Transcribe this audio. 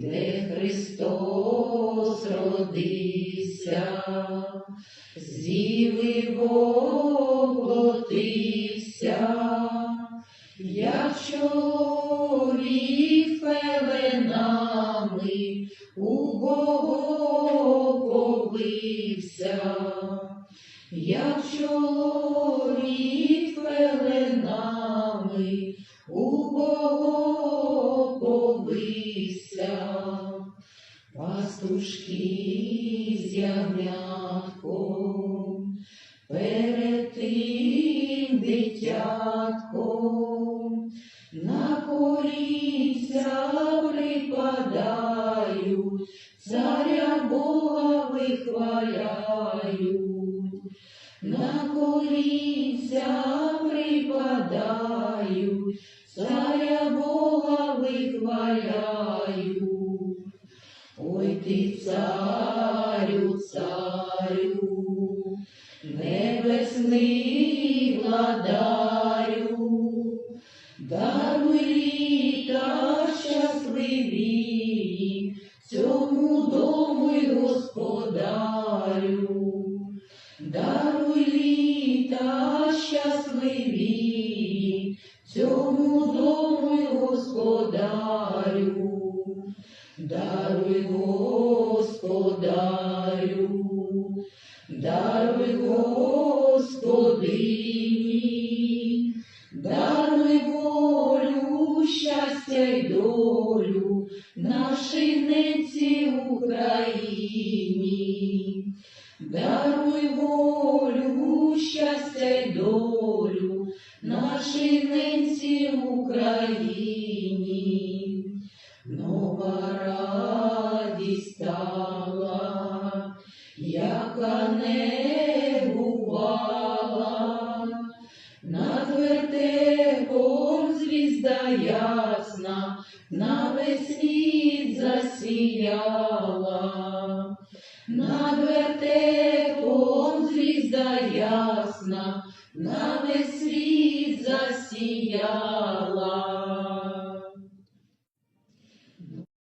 де Христос родився, зіви воплотився, як чоловік пеленами у Бога побився, як чоловік пеленами у Бога побився, пастушки з ягнятком, перед тим дитятком, на коліця припадають, царя Бога вихваляють, на коліця припадають, царя Бога Ой ти, царю, царю, небесний владарю, даруй літа щасливі, цьому дому й господарю, даруй літа щасливі, цьому дому Господарю, даруй, Господині, даруй волю, щастя й долю нашій ненці Україні, даруй волю, щастя й долю нашій ненці Україні. Нова не бувала, над вертепом звізда ясна, на засіяла, над вертепом ясна, на весь світ засіяла.